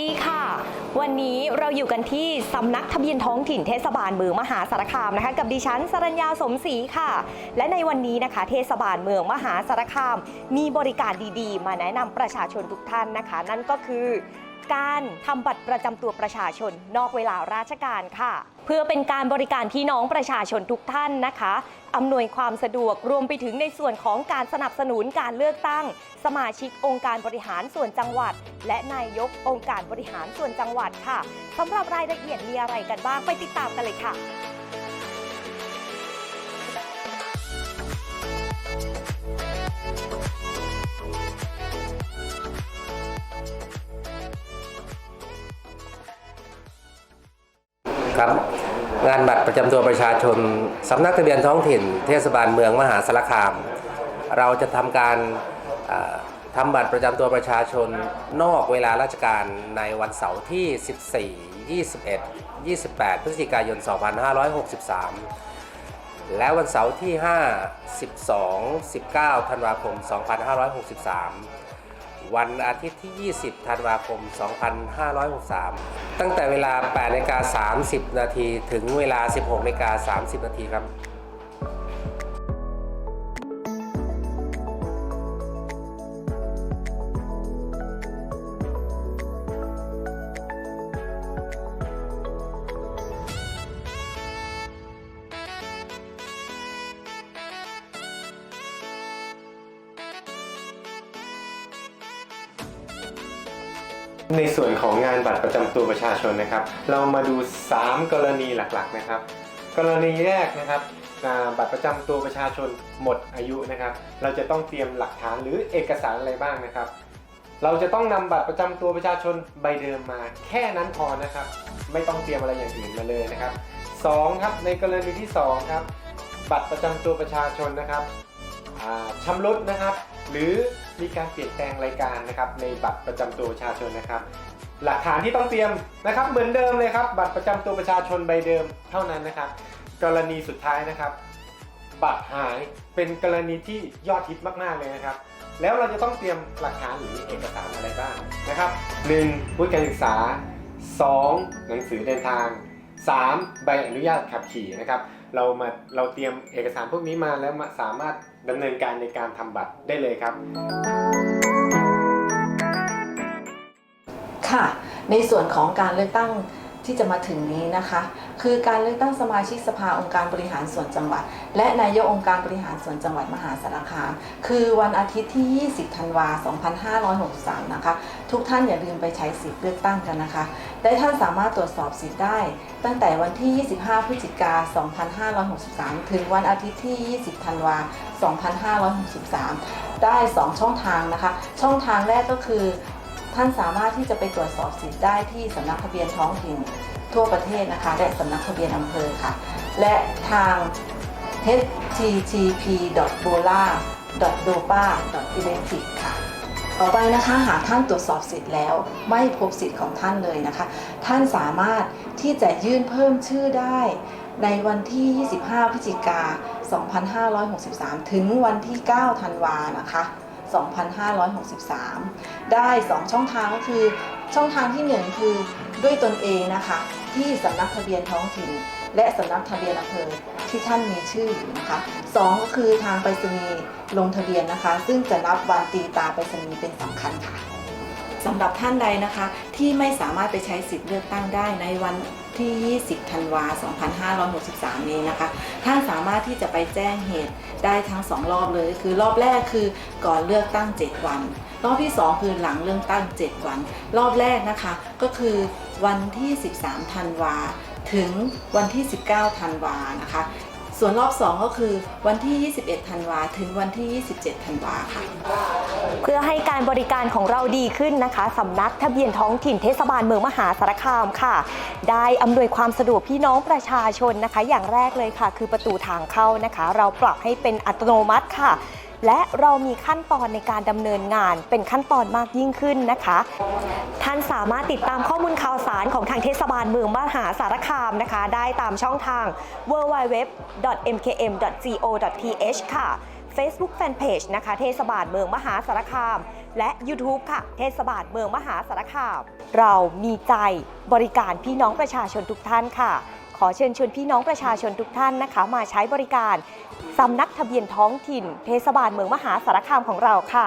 ดีค่ะ วันนี้เราอยู่กันที่สำนักทะเบียนท้องถิ่นเทศบาลเมืองมหาสารคามนะคะ กับดิฉันสรัญญาสมศรีค่ะ และในวันนี้นะคะ เทศบาลเมืองมหาสารคาม มีบริการดีๆ มาแนะนำประชาชนทุกท่านนะคะ นั่นก็คือ การทำบัตรประจำตัวประชาชน นอกเวลาราชการค่ะ เพื่อเป็นการบริการพี่น้องประชาชนทุกท่านนะคะอำนวยความสะดวกรวมไปถึงในส่วนของการสนับสนุนการเลือกตั้ง สมาชิกองค์การบริหารส่วนจังหวัด และนายกองค์การบริหารส่วนจังหวัดค่ะสำหรับรายละเอียดมีอะไรกันบ้างไปติดตามกันเลยค่ะ ครับ งานบัตรประจำตัวประชาชนสำนักทะเบียนท้องถิ่น เทศบาลเมืองมหาสารคาม เราจะทำการเอ่อทำบัตรประจำตัวประชาชนนอกเวลาราชการในวันเสาร์ที่ 14 21 28 พฤศจิกายน 2563 และวันเสาร์ที่ 5 12 19 ธันวาคม 2563 วันอาทิตย์ที่ 20 ธันวาคม 2563 ตั้งแต่เวลา8นาฬิกา30 นาทีถึงเวลา 16นาฬิกา30 นาทีครับ ในส่วนของงานบัตรประจำตัวประชาชนนะครับ เรามาดู 3 กรณีหลักๆนะครับ กรณีแรกนะครับอ่าบัตรประจำตัวประชาชนหมดอายุนะครับ เราจะต้องเตรียมหลักฐานหรือเอกสารอะไรบ้างนะครับ เราจะต้องนำบัตรประจำตัวประชาชนใบเดิมมา แค่นั้นพอนะครับ ไม่ต้องเตรียมอะไรอย่างอื่นมาเลยนะครับสองครับในกรณีที่สองครับ บัตรประจำตัวประชาชนนะครับ อ่าชำรุดนะครับ หรือ มีการเปลี่ยนแปลงรายการนะครับในบัตรประจำตัวประชาชนนะครับ หลักฐานที่ต้องเตรียมนะครับเหมือนเดิมเลยครับ บัตรประจำตัวประชาชนใบเดิมเท่านั้นนะครับ กรณีสุดท้ายนะครับ บัตรหายเป็นกรณีที่ยอดฮิตมากๆเลยนะครับ แล้วเราจะต้องเตรียมหลักฐานหรือเอกสารอะไรบ้างนะครับ 1. วุฒิการศึกษา 2. หนังสือเดินทาง 3. ใบอนุญาตขับขี่นะครับเรามาเราเตรียมเอกสารพวกนี้มาแล้วมาสามารถดำเนินการในการทำบัตรได้เลยครับ ค่ะ ในส่วนของการเลือกตั้ง ที่จะมาถึงนี้นะคะ คือการเลือกตั้งสมาชิกสภาองค์การบริหารส่วนจังหวัด และนายกองค์การบริหารส่วนจังหวัดมหาสารคามคือวันอาทิตย์ที่ 20 ธันวาคม2563 นะคะ ทุกท่านอย่าลืมไปใช้สิทธิ์เลือกตั้งกันนะคะและท่านสามารถตรวจสอบสิทธิ์ได้ ตั้งแต่วันที่ 25 พฤศจิกา 2563 ถึงวันอาทิตย์ที่ 20 ธันวาคม2563 ได้ 2 ช่องทางนะคะ ช่องทางแรกก็คือ ท่านสามารถที่จะไปตรวจสอบสิทธิ์ได้ที่สำนักทะเบียนท้องถิ่นทั่วประเทศนะคะ และสำนักทะเบียนอำเภอค่ะ และทาง http.bola.dopa.electric ค่ะ ต่อไปนะคะหากท่านตรวจสอบสิทธิ์แล้ว ไม่พบสิทธิ์ของท่านเลยนะคะ ท่านสามารถที่จะยื่นเพิ่มชื่อได้ในวันที่ 25 พฤศจิกา 2563 ถึงวันที่ 9 ธันวานะคะ 2563 ได้ 2 ช่องทางก็คือช่องทางที่ 1 คือด้วยตนเองนะคะ ที่สำนักทะเบียนท้องถิ่น และสำนักทะเบียนอำเภอที่ท่านมีชื่ออยู่นะคะสองก็คือทางไปรษณีย์ลงทะเบียนนะคะ ซึ่งจะนับวันตีตาไปรษณีย์เป็นสำคัญค่ะ สำหรับท่านใดนะคะที่ไม่สามารถไปใช้สิทธิ์เลือกตั้งได้ในวันที่ 20 ธันวาคม2563 นี้นะคะ ท่านสามารถที่จะไปแจ้งเหตุได้ทั้ง 2 รอบเลย คือรอบแรกคือก่อนเลือกตั้ง 7 วัน รอบที่ 2 คือหลังเลือกตั้ง 7 วัน รอบแรกนะคะ ก็คือวันที่ 13 ธันวา ถึงวันที่ 19 ธันวา นะคะ ส่วนรอบ 2 ก็คือวันที่ 21 ธันวา ถึงวันที่ 27 ธันวาค่ะ พื่อให้การบริการของเราดีขึ้นนะคะสำนักทะเบียนท้องถิ่นเทศบาลเมืองมหาสารคามค่ะ ได้อำนวยความสะดวกพี่น้องประชาชนนะคะ อย่างแรกเลยค่ะ คือประตูทางเข้านะคะ เราปรับให้เป็นอัตโนมัติค่ะและเรามีขั้นตอนในการดำเนินงานเป็นขั้นตอนมากยิ่งขึ้นนะคะ ท่านสามารถติดตามข้อมูลข่าวสารของทางเทศบาลเมืองมหาสารคามนะคะ ได้ตามช่องทาง www.mkm.go.th ค่ะ Facebook Fanpage นะคะ เทศบาลเมืองมหาสารคาม และ YouTube ค่ะ เทศบาลเมืองมหาสารคาม เรามีใจบริการพี่น้องประชาชนทุกท่านค่ะ ขอเชิญชวนพี่น้องประชาชนทุกท่านนะคะ มาใช้บริการสำนักทะเบียนท้องถิ่น เทศบาลเมืองมหาสารคามของเราค่ะ